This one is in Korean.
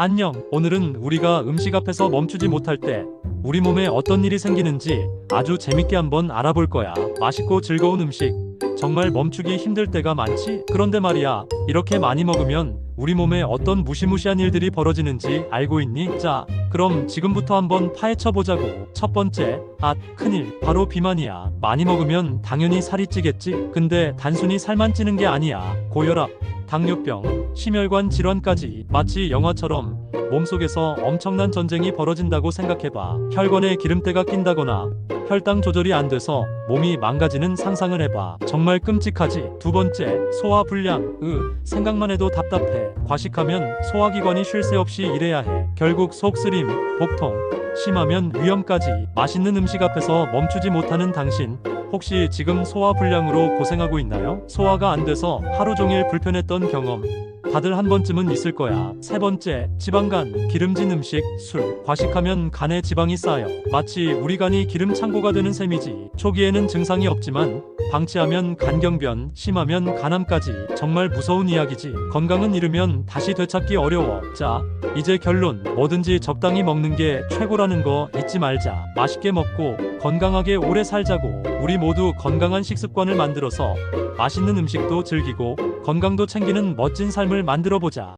안녕. 오늘은 우리가 음식 앞에서 멈추지 못할 때 우리 몸에 어떤 일이 생기는지 아주 재밌게 한번 알아볼 거야. 맛있고 즐거운 음식. 정말 멈추기 힘들 때가 많지? 그런데 말이야. 이렇게 많이 먹으면 우리 몸에 어떤 무시무시한 일들이 벌어지는지 알고 있니? 자, 그럼 지금부터 한번 파헤쳐 보자고. 첫 번째, 아, 큰일. 바로 비만이야. 많이 먹으면 당연히 살이 찌겠지? 근데 단순히 살만 찌는 게 아니야. 고혈압, 당뇨병, 심혈관 질환까지 마치 영화처럼 몸속에서 엄청난 전쟁이 벌어진다고 생각해봐. 혈관에 기름때가 낀다거나 혈당 조절이 안 돼서 몸이 망가지는 상상을 해봐. 정말 끔찍하지. 두 번째, 소화 불량. 으, 생각만 해도 답답해. 과식하면 소화기관이 쉴 새 없이 일해야 해. 결국 속쓰 림, 복통, 심하면 위험까지. 맛있는 음식 앞에서 멈추지 못하는 당신. 혹시 지금 소화 불량으로 고생하고 있나요? 소화가 안 돼서 하루 종일 불편했던 경험. 다들 한 번쯤은 있을 거야. 세 번째, 지방간, 기름진 음식, 술. 과식하면 간에 지방이 쌓여. 마치 우리 간이 기름 창고가 되는 셈이지. 초기에는 증상이 없지만 방치하면 간경변, 심하면 간암까지. 정말 무서운 이야기지. 건강은 잃으면 다시 되찾기 어려워. 자, 이제 결론. 뭐든지 적당히 먹는 게 최고라는 거 잊지 말자. 맛있게 먹고 건강하게 오래 살자고. 우리 모두 건강한 식습관을 만들어서 맛있는 음식도 즐기고 건강도 챙기는 멋진 삶을 만들어 보자.